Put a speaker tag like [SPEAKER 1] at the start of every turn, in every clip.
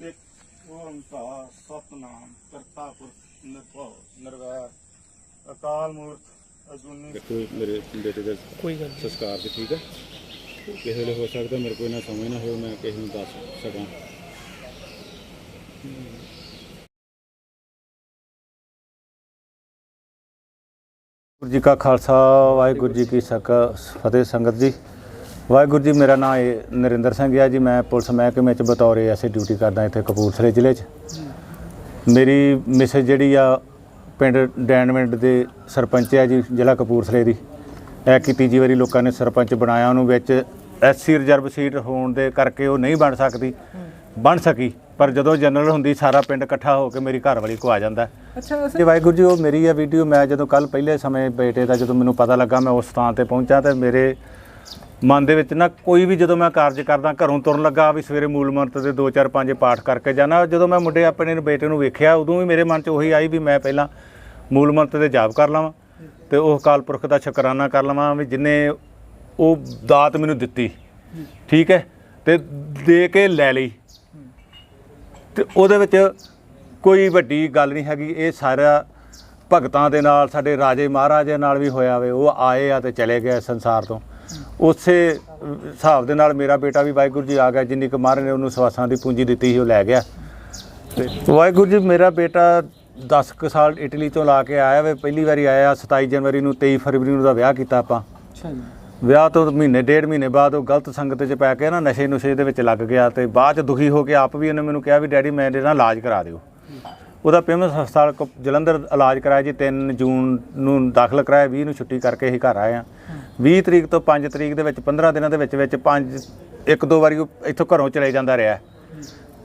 [SPEAKER 1] ਓੰਕਾਰ ਸਤਨਾਮ ਕਰਤਾ ਪੁਰਖ ਨਿਰਭਉ ਨਿਰਵੈਰ। ਅਕਾਲ ਮੂਰਤ ਅਜੂਨੀ।
[SPEAKER 2] ਦੇਖੋ ਮੇਰੇ ਬੇਟੇ ਦਾ
[SPEAKER 3] ਕੋਈ ਗੱਲ
[SPEAKER 2] ਸੰਸਕਾਰ ਤੇ ਠੀਕ ਹੈ ਕਿਸੇ ਵੇਲੇ ਹੋ ਸਕਦਾ ਮੇਰੇ ਕੋਲ ਨਾ ਸਮਝ ਨਾ ਹੋਵੇ ਮੈਂ ਕਿਸੇ ਨੂੰ ਦੱਸ ਸਕਾਂ। ਵਾਹਿਗੁਰੂ ਜੀ ਕਾ ਖਾਲਸਾ ਵਾਹਿਗੁਰੂ ਜੀ ਕੀ ਸਕ ਫਤਿਹ ਸੰਗਤ ਜੀ। ਵਾਹਿਗੁਰੂ ਜੀ ਮੇਰਾ ਨਾਮ ਨਰਿੰਦਰ ਸਿੰਘ ਹੈ ਜੀ। ਮੈਂ ਪੁਲਿਸ ਮਹਿਕਮੇ ਚ ਬਤੌਰ ਐਸੇ ਡਿਊਟੀ ਕਰਦਾ ਇੱਥੇ ਕਪੂਰਥਲੇ ਜ਼ਿਲ੍ਹੇ 'ਚ। ਮੇਰੀ ਮਿਸੇਜ ਜਿਹੜੀ ਆ ਪਿੰਡ ਡੈਨਮਿੰਡ ਦੇ ਸਰਪੰਚ ਹੈ ਜੀ ਜ਼ਿਲ੍ਹਾ ਕਪੂਰਥਲੇ ਦੀ। ਇਹ ਕੀ ਤੀਜੀ ਵਾਰੀ ਲੋਕਾਂ ਨੇ ਸਰਪੰਚ ਬਣਾਇਆ ਉਹਨੂੰ ਵਿੱਚ ਐਸਸੀ ਰਿਜ਼ਰਵ ਸੀਟ ਹੋਣ ਦੇ ਕਰਕੇ ਉਹ ਨਹੀਂ ਬਣ ਸਕਦੀ। ਬਣ ਸਕੀ ਪਰ ਜਦੋਂ ਜਨਰਲ ਹੁੰਦੀ ਸਾਰਾ ਪਿੰਡ ਇਕੱਠਾ ਹੋ ਕੇ ਮੇਰੀ ਘਰ ਵਾਲੀ ਕੋ ਆ ਜਾਂਦਾ।
[SPEAKER 3] ਅੱਛਾ
[SPEAKER 2] ਜੀ ਵਾਹਿਗੁਰੂ ਜੀ ਉਹ ਮੇਰੀ ਇਹ ਵੀਡੀਓ ਮੈਂ ਜਦੋਂ ਕੱਲ ਪਹਿਲੇ ਸਮੇਂ ਬੇਟੇ ਦਾ ਜਦੋਂ ਮੈਨੂੰ ਪਤਾ ਲੱਗਾ ਮੈਂ ਉਸ ਥਾਂ ਤੇ ਪਹੁੰਚਾ ਤੇ ਮੇਰੇ ਮਨ ਦੇ ਵਿੱਚ ਨਾ ਕੋਈ ਵੀ ਜਦੋਂ ਮੈਂ ਕਾਰਜ ਕਰਦਾ, ਘਰੋਂ ਤੁਰਨ ਲੱਗਾ ਵੀ ਸਵੇਰੇ ਮੂਲ ਮੰਤਰ ਦੇ 2 4 5 ਪਾਠ ਕਰਕੇ ਜਾਣਾ ਜਦੋਂ ਮੈਂ ਮੁੰਡੇ ਆਪਣੇ ਨੂੰ ਬੇਟੇ ਨੂੰ ਵੇਖਿਆ, ਉਦੋਂ ਵੀ ਮੇਰੇ ਮਨ 'ਚ ਉਹੀ ਆਈ ਵੀ ਮੈਂ ਪਹਿਲਾਂ ਮੂਲ ਮੰਤਰ ਦੇ ਜਾਪ ਕਰ ਲਵਾਂ ਤੇ ਉਹ ਅਕਾਲ ਪੁਰਖ ਦਾ ਸ਼ੁਕਰਾਨਾ ਕਰ ਲਵਾਂ ਵੀ ਜਿਨੇ ਉਹ ਦਾਤ ਮੈਨੂੰ ਦਿੱਤੀ। ਠੀਕ ਹੈ? ਤੇ ਦੇ ਕੇ ਲੈ ਲਈ। ਤੇ ਉਹਦੇ ਵਿੱਚ ਕੋਈ ਵੱਡੀ ਗੱਲ ਨਹੀਂ ਹੈਗੀ, ਇਹ ਸਾਰਾ ਭਗਤਾਂ ਦੇ ਨਾਲ, ਸਾਡੇ ਰਾਜੇ ਮਹਾਰਾਜੇ ਨਾਲ ਵੀ ਹੋਇਆ ਵੇ, ਉਹ ਆਏ ਆ ਤੇ ਚਲੇ ਗਏ ਸੰਸਾਰ ਤੋਂ। ਉਸੇ ਹਿਸਾਬ ਦੇ ਨਾਲ ਮੇਰਾ ਬੇਟਾ ਵੀ ਵਾਹਿਗੁਰੂ ਜੀ ਆ ਗਿਆ ਜਿੰਨੀ ਕੁ ਮਹਾਰਾਜ ਨੇ ਉਹਨੂੰ ਸਵਾਸਾਂ ਦੀ ਪੂੰਜੀ ਦਿੱਤੀ ਸੀ ਉਹ ਲੈ ਗਿਆ। ਤੇ ਵਾਹਿਗੁਰੂ ਜੀ ਮੇਰਾ ਬੇਟਾ 10 ਕੁ ਸਾਲ ਇਟਲੀ ਤੋਂ ਲਾ ਕੇ ਆਇਆ ਵੇ ਪਹਿਲੀ ਵਾਰੀ ਆਇਆ 27 ਜਨਵਰੀ ਨੂੰ 23 ਫਰਵਰੀ ਨੂੰ ਦਾ ਵਿਆਹ ਕੀਤਾ ਆਪਾਂ।
[SPEAKER 3] ਅੱਛਾ ਜੀ।
[SPEAKER 2] ਵਿਆਹ ਤੋਂ ਮਹੀਨੇ ਡੇਢ ਮਹੀਨੇ ਬਾਅਦ ਉਹ ਗਲਤ ਸੰਗਤ 'ਚ ਪੈ ਕੇ ਨਾ ਨਸ਼ੇ ਨੁਸ਼ੇ ਦੇ ਵਿੱਚ ਲੱਗ ਗਿਆ ਤੇ ਬਾਅਦ 'ਚ ਦੁਖੀ ਹੋ ਕੇ ਆਪ ਵੀ ਉਹਨੇ ਮੈਨੂੰ ਕਿਹਾ ਵੀ ਡੈਡੀ ਮੈਂ ਇਹਦੇ ਨਾਲ ਇਲਾਜ ਕਰਾ ਦਿਓ। ਉਹਦਾ ਪੇਮੈਂਟ ਹਸਪਤਾਲ ਕ- ਜਲੰਧਰ ਇਲਾਜ ਕਰਾਇਆ ਜੀ 3 ਜੂਨ ਨੂੰ ਦਾਖਲ ਕਰਾਇਆ 20 ਨੂੰ ਛੁੱਟੀ ਕਰਕੇ ਹੀ ਘਰ ਆਏ ਆ 20 ਤਰੀਕ ਤੋਂ 5 ਤਰੀਕ ਦੇ ਵਿੱਚ 15 ਦਿਨਾਂ ਦੇ ਵਿੱਚ ਵਿੱਚ ਪੰਜ, ਇੱਕ ਦੋ ਵਾਰੀ ਉਹ ਇੱਥੋਂ ਘਰੋਂ ਚਲੇ ਜਾਂਦਾ ਰਿਹਾ।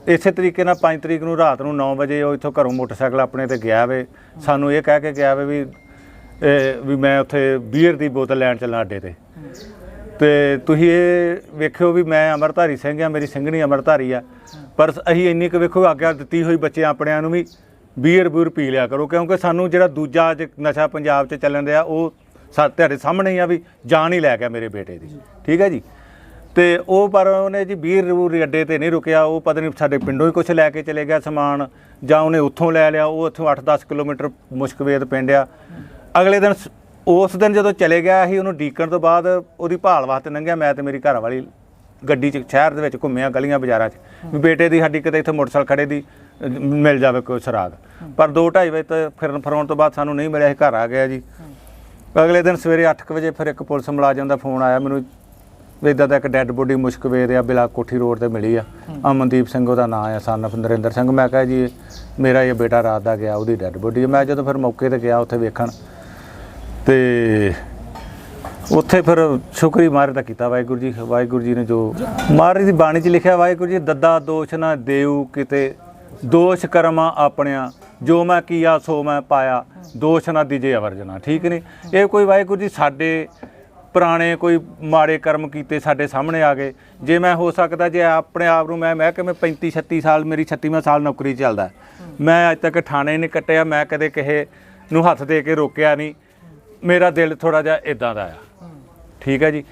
[SPEAKER 2] ਇਸੇ ਤਰੀਕੇ ਨਾਲ 5 ਤਰੀਕ ਨੂੰ ਰਾਤ ਨੂੰ 9 ਵਜੇ ਉਹ ਇੱਥੋਂ ਘਰੋਂ ਮੋਟਰਸਾਈਕਲ ਆਪਣੇ ਤੇ ਗਿਆ ਵੇ। ਸਾਨੂੰ ਇਹ ਕਹਿ ਕੇ ਗਿਆ ਵੇ ਵੀ, ਇਹ ਵੀ ਮੈਂ ਉੱਥੇ ਬੀਅਰ ਦੀ ਬੋਤਲ ਲੈਣ ਚੱਲਾਂ ਅੱਡੇ ਤੇ। ਤੇ ਤੁਸੀਂ ਇਹ ਵੇਖਿਓ ਵੀ ਮੈਂ ਅਮਰਧਾਰੀ ਸਿੰਘ ਆ, ਮੇਰੀ ਸਿੰਘਣੀ ਅਮਰਧਾਰੀ ਆ। ਪਰ ਅਸੀਂ ਇੰਨੀ ਕੁ ਵੇਖੋ, ਆਗਿਆ ਦਿੱਤੀ ਹੋਈ ਬੱਚੇ ਆਪਣਿਆਂ ਨੂੰ ਵੀ ਬੀਅਰ ਬੂਰ ਪੀ ਲਿਆ ਕਰੋ। ਕਿਉਂਕਿ ਸਾਨੂੰ ਜਿਹੜਾ ਦੂਜਾ ਅੱਜ ਨਸ਼ਾ ਪੰਜਾਬ 'ਚ ਚੱਲਣ ਰਿਹਾ ਉਹ ਤੁਹਾਡੇ ਸਾਹਮਣੇ ਹੀ ਆ ਵੀ ਜਾਨ ਹੀ ਲੈ ਗਿਆ ਮੇਰੇ ਬੇਟੇ ਦੀ। ਠੀਕ ਹੈ ਜੀ? ਤੇ ਉਹ ਪਰ ਉਹਨੇ ਜੀ ਵੀਰ ਰੂਰ ਅੱਡੇ ਤੇ ਨਹੀਂ ਰੁਕਿਆ। ਉਹ ਪਤਾ ਨਹੀਂ ਸਾਡੇ ਪਿੰਡੋਂ ਹੀ ਕੁਝ ਲੈ ਕੇ ਚਲੇ ਗਿਆ ਸਮਾਨ ਜਾਂ ਉਹਨੇ ਉੱਥੋਂ ਲੈ ਲਿਆ। ਉਹ ਉੱਥੋਂ 8-10 ਕਿਲੋਮੀਟਰ ਮੁਸ਼ਕਵੇਦ ਪਿੰਡ ਆ। ਅਗਲੇ ਦਿਨ ਸ- ਉਸ ਦਿਨ ਜਦੋਂ ਚਲੇ ਗਿਆ ਸੀ, ਉਹਨੂੰ ਡੀਕਣ ਤੋਂ ਬਾਅਦ ਉਹਦੀ ਭਾਲ ਵਾਸਤੇ ਲੰਘਿਆ। ਮੈਂ ਤੇ ਮੇਰੀ ਘਰ ਵਾਲੀ ਗੱਡੀ 'ਚ ਸ਼ਹਿਰ ਦੇ ਵਿੱਚ ਘੁੰਮਿਆ ਗਲੀਆਂ ਬਾਜ਼ਾਰਾਂ 'ਚ। ਵੀ ਬੇਟੇ ਦੀ ਸਾਡੀ ਕਿਤੇ ਇੱਥੇ ਮੋਟਰਸਾਈਕਲ ਖੜੇ ਦੀ ਮਿਲ ਜਾਵੇ ਕੋਈ ਸੁਰਾਗ। ਪਰ 2:30 ਵਜੇ ਤੇ ਫਿਰਨ ਫਰਾਉਣ ਤੋਂ ਬਾਅਦ ਸਾਨੂੰ ਨਹੀਂ ਮਿਲਿਆ ਇਹ ਘਰ ਆ ਗਿਆ ਜੀ। ਅਗਲੇ ਦਿਨ ਸਵੇਰੇ 8 ਵਜੇ ਫਿਰ ਇੱਕ ਪੁਲਿਸ ਮੁਲਾਜ਼ਮ ਦਾ ਫੋਨ ਆਇਆ ਮੈਨੂੰ ਵੀ ਇਦਾਂ ਦਾ ਇੱਕ ਡੈੱਡ ਬੋਡੀ ਮੁਸ਼ਕਵੇਦ ਆ ਬਿਲਾ ਕੋਠੀ ਰੋਡ ਤੇ ਮਿਲੀ ਆ। ਅਮਨਦੀਪ ਸਿੰਘ ਉਹਦਾ ਨਾਮ ਆ ਸਨ ਨਰਿੰਦਰ ਸਿੰਘ। ਮੈਂ ਕਿਹਾ ਜੀ ਮੇਰਾ ਇਹ ਬੇਟਾ ਰਾਤ ਦਾ ਗਿਆ ਉਹਦੀ ਡੈੱਡ ਬੋਡੀ ਮੈਂ ਜਦੋਂ ਫਿਰ ਮੌਕੇ ਤੇ ਗਿਆ ਉੱਥੇ ਵੇਖਣ ਤੇ ਉੱਥੇ ਫਿਰ ਸ਼ੁਕਰੀ ਮਾਰੇ ਦਾ ਕੀਤਾ ਵਾਹਿਗੁਰੂ ਜੀ ਵਾਹਿਗੁਰੂ ਜੀ ਨੇ ਜੋ ਮਹਾਰਾਜ ਦੀ ਬਾਣੀ 'ਚ ਲਿਖਿਆ ਵਾਹਿਗੁਰੂ ਜੀ ਦੱਦਾ ਦੋਸ਼ ਨਾ ਦੇਉ ਕਿਤੇ ਦੋਸ਼ ਕਰਮਾਂ ਆਪਣਿਆਂ ਜੋ ਮੈਂ ਕੀਆ, ਸੋ ਮੈਂ ਪਾਇਆ। ਦੋਸ਼ ਨਾ ਦੀਜੇ ਅਵਰਜਨਾ ਠੀਕ ਨਹੀਂ? ਇਹ ਕੋਈ ਵਾਹਿਗੁਰੂ ਜੀ, ਸਾਡੇ ਪੁਰਾਣੇ ਕੋਈ ਮਾੜੇ ਕਰਮ ਕੀਤੇ ਸਾਡੇ ਸਾਹਮਣੇ ਆ ਗਏ। ਜੇ ਮੈਂ ਹੋ ਸਕਦਾ, ਜੇ ਆਪਣੇ ਆਪ ਨੂੰ ਮੈਂ ਮੈਂ ਕਿ ਮੈਂ 35 36 ਸਾਲ, ਮੇਰੀ 36ਵਾਂ ਸਾਲ ਨੌਕਰੀ ਚੱਲਦਾ। ਮੈਂ ਅੱਜ ਤੱਕ ਥਾਣੇ ਨਹੀਂ ਕੱਟਿਆ, ਮੈਂ ਕਦੇ ਕਿਸੇ ਨੂੰ ਹੱਥ ਦੇ ਕੇ ਰੋਕਿਆ ਨਹੀਂ। ਮੇਰਾ ਦਿਲ ਥੋੜਾ ਜਿਹਾ ਇਦਾਂ ਦਾ ਆ। ਠੀਕ ਹੈ ਜੀ?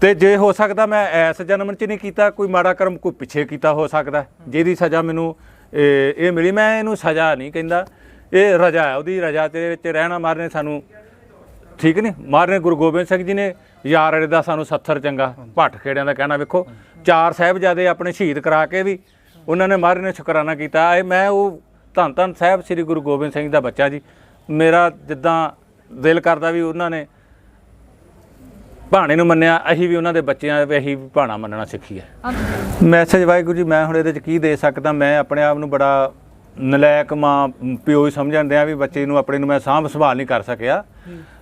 [SPEAKER 2] ਤੇ ਜੇ ਹੋ ਸਕਦਾ, ਮੈਂ ਐਸ ਜਨਮ 'ਚ ਨਹੀਂ ਕੀਤਾ, ਕੋਈ ਮਾੜਾ ਕਰਮ ਕੋਈ ਪਿੱਛੇ ਕੀਤਾ ਹੋ ਸਕਦਾ, ਜਿਹਦੀ ਸਜ਼ਾ ਮੈਨੂੰ ਇਹ ਇਹ ਮਿਲੀ। ਮੈਂ ਇਹਨੂੰ ਸਜ਼ਾ ਨਹੀਂ ਕਹਿੰਦਾ। ਇਹ ਰਜਾ ਹੈ, ਉਹਦੀ ਰਜਾ ਦੇ ਵਿੱਚ ਰਹਿਣਾ ਮਾਰਨੇ ਸਾਨੂੰ ਠੀਕ ਨਹੀਂ। ਮਾਰਨੇ ਗੁਰੂ ਗੋਬਿੰਦ ਸਿੰਘ ਜੀ ਨੇ, ਯਾਰ ਅੜੇ ਦਾ ਸਾਨੂੰ ਸੱਥਰ ਚੰਗਾ ਭੱਟ ਖੇੜਿਆਂ ਦਾ ਕਹਿਣਾ ਵੇਖੋ। ਚਾਰ ਸਾਹਿਬਜ਼ਾਦੇ ਆਪਣੇ ਸ਼ਹੀਦ ਕਰਾ ਕੇ ਵੀ ਉਹਨਾਂ ਨੇ ਮਹਾਰਾਜ ਨੇ ਸ਼ੁਕਰਾਨਾ ਕੀਤਾ। ਇਹ ਮੈਂ ਉਹ ਧੰਨ ਧੰਨ ਸਾਹਿਬ ਸ੍ਰੀ ਗੁਰੂ ਗੋਬਿੰਦ ਸਿੰਘ ਦਾ ਬੱਚਾ ਜੀ। ਮੇਰਾ ਜਿੱਦਾਂ ਦਿਲ ਕਰਦਾ ਵੀ ਉਹਨਾਂ ਨੇ ਭਾਣੇ ਨੂੰ ਮੰਨਿਆ ਅਸੀਂ ਵੀ ਉਹਨਾਂ ਦੇ ਬੱਚਿਆਂ ਵੀ ਅਸੀਂ ਵੀ ਭਾਣਾ ਮੰਨਣਾ ਸਿੱਖੀਏ ਮੈਸੇਜ ਵਾਹਿਗੁਰੂ ਜੀ ਮੈਂ ਹੁਣ ਇਹਦੇ ਚ ਕੀ ਦੇ ਸਕਦਾ ਮੈਂ ਆਪਣੇ ਆਪ ਨੂੰ ਬੜਾ ਨਲਾਇਕ ਮਾਂ ਪਿਓ ਹੀ ਸਮਝਣ ਦਿਆਂ ਵੀ ਬੱਚੇ ਨੂੰ ਆਪਣੇ ਨੂੰ ਮੈਂ ਸਾਂਭ ਸੰਭਾਲ ਨਹੀਂ ਕਰ ਸਕਿਆ।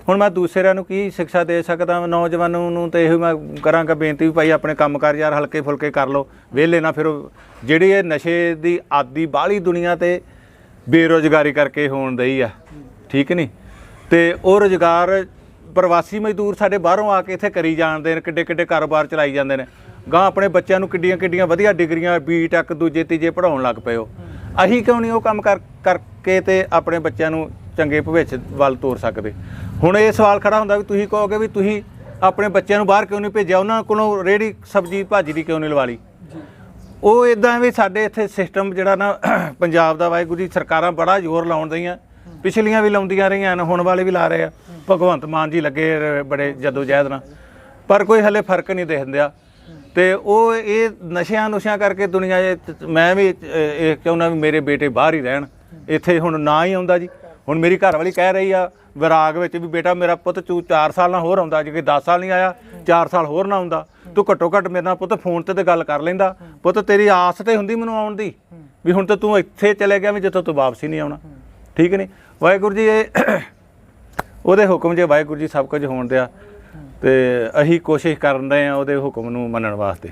[SPEAKER 2] ਹੁਣ ਮੈਂ ਦੂਸਰਿਆਂ ਨੂੰ ਕੀ ਸਿੱਖਿਆ ਦੇ ਸਕਦਾ ਨੌਜਵਾਨਾਂ ਨੂੰ ਤੇ ਇਹੋ ਮੈਂ ਕਰਾਂਗਾ ਬੇਨਤੀ ਵੀ ਭਾਈ ਆਪਣੇ ਕੰਮਕਾਰ ਯਾਰ ਹਲਕੇ ਫੁਲਕੇ ਕਰ ਲਓ ਵਿਹਲੇ ਨਾ ਫਿਰੋ। ਜਿਹੜੀ ਇਹ ਨਸ਼ੇ ਦੀ ਆਦੀ ਬਾਹਲੀ ਦੁਨੀਆ ਤੇ ਬੇਰੋਜ਼ਗਾਰੀ ਕਰਕੇ ਹੋਣ ਦਈ ਆ ਠੀਕ ਨਹੀਂ? ਤੇ ਉਹ ਰੋਜ਼ਗਾਰ ਪ੍ਰਵਾਸੀ ਮਜ਼ਦੂਰ ਸਾਡੇ ਬਾਹਰੋਂ ਆ ਕੇ ਇੱਥੇ ਕਰੀ ਜਾਂਦੇ ਨੇ ਕਿੱਡੇ ਕਿੱਡੇ ਕਾਰੋਬਾਰ ਚਲਾਈ ਜਾਂਦੇ ਨੇ। ਗਾਂ ਆਪਣੇ ਬੱਚਿਆਂ ਨੂੰ ਕਿੱਡੀਆਂ ਕਿੱਡੀਆਂ ਵਧੀਆ ਡਿਗਰੀਆਂ ਬੀਟੈਕ ਦੂਜੇ ਤੀਜੇ ਪੜਾਉਣ ਲੱਗ ਪਏ ਹੋ ਅਸੀਂ ਕਿਉਂ ਨਹੀਂ ਉਹ ਕੰਮ ਕਰ ਕਰਕੇ ਤੇ ਆਪਣੇ ਬੱਚਿਆਂ ਨੂੰ ਚੰਗੇ ਭਵਿੱਖ ਵੱਲ ਤੋਰ ਸਕਦੇ? ਹੁਣ ਇਹ ਸਵਾਲ ਖੜਾ ਹੁੰਦਾ ਵੀ ਤੁਸੀਂ ਕਹੋਗੇ ਵੀ ਤੁਸੀਂ ਆਪਣੇ ਬੱਚਿਆਂ ਨੂੰ ਬਾਹਰ ਕਿਉਂ ਨਹੀਂ ਭੇਜਿਆ? ਉਹਨਾਂ ਕੋਲੋਂ ਰੇੜੀ ਸਬਜ਼ੀ ਭਾਜੀ ਦੀ ਕਿਉਂ ਨਹੀਂ ਲਵਾ ਲਈ? ਉਹ ਇਦਾਂ ਵੀ ਸਾਡੇ ਇੱਥੇ ਸਿਸਟਮ ਜਿਹੜਾ ਨਾ ਪੰਜਾਬ ਦਾ ਵਾਹਿਗੁਰੂ ਜੀ ਸਰਕਾਰਾਂ ਬੜਾ ਜ਼ੋਰ ਲਾਉਣ ਦਈਆਂ। ਪਿਛਲੀਆਂ ਵੀ ਲਾਉਂਦੀਆਂ ਰਹੀਆਂ ਨੇ ਹੁਣ ਵਾਲੇ ਵੀ ਲਾ ਰਹੇ ਆ। ਭਗਵੰਤ ਮਾਨ ਜੀ ਲੱਗੇ ਰ- ਬੜੇ ਜਦੋ ਜਹਿਦ ਨਾਲ। ਪਰ ਕੋਈ ਹਲੇ ਫ਼ਰਕ ਨਹੀਂ ਦਿਖਦਿਆ ਤੇ ਉਹ ਇਹ ਨਸ਼ਿਆਂ ਨੁਸ਼ਿਆਂ ਕਰਕੇ ਦੁਨੀਆ 'ਚ ਮੈਂ ਵੀ ਅ, ਇਹ ਚਾਹੁੰਦਾ ਵੀ ਮੇਰੇ ਬੇਟੇ ਬਾਹਰ ਹੀ ਰਹਿਣ। ਇੱਥੇ ਹੁਣ ਨਾ ਹੀ ਆਉਂਦਾ ਜੀ। ਹੁਣ ਮੇਰੀ ਘਰ ਵਾਲੀ ਕਹਿ ਰਹੀ ਆ ਵਿਰਾਗ ਵਿੱਚ ਵੀ ਬੇਟਾ ਮੇਰਾ ਪੁੱਤ ਤੂੰ 4 ਸਾਲ ਨਾਲ ਹੋਰ ਆਉਂਦਾ ਜੇ ਕਿ 10 ਸਾਲ ਨਹੀਂ ਆਇਆ 4 ਸਾਲ ਹੋਰ ਨਾ ਆਉਂਦਾ। ਤੂੰ ਘੱਟੋ ਘੱਟ ਮੇਰੇ ਨਾਲ ਪੁੱਤ ਫੋਨ ਤੇ ਤੇ ਗੱਲ ਕਰ ਲੈਂਦਾ। ਪੁੱਤ ਤੇਰੀ ਆਸ ਤੇ ਹੁੰਦੀ ਮੈਨੂੰ ਆਉਣ ਦੀ ਵੀ ਹੁਣ ਤਾਂ ਤੂੰ ਇੱਥੇ ਚਲੇ ਗਿਆ ਵੀ ਜਿੱਥੋਂ ਤੂੰ ਵਾਪਸੀ ਨਹੀਂ ਆਉਣਾ। ਠੀਕ ਨਹੀਂ? ਵਾਹਿਗੁਰੂ ਜੀ ਇਹ ਉਹਦੇ ਹੁਕਮ ਜੇ ਵਾਹਿਗੁਰੂ ਜੀ ਸਭ ਕੁਝ ਹੋਣ ਦਿਆ ਤੇ ਅਸੀਂ ਕੋਸ਼ਿਸ਼ ਕਰਨ ਰਹੇ ਆ ਉਹਦੇ ਹੁਕਮ ਨੂੰ ਮੰਨਣ ਵਾਸਤੇ।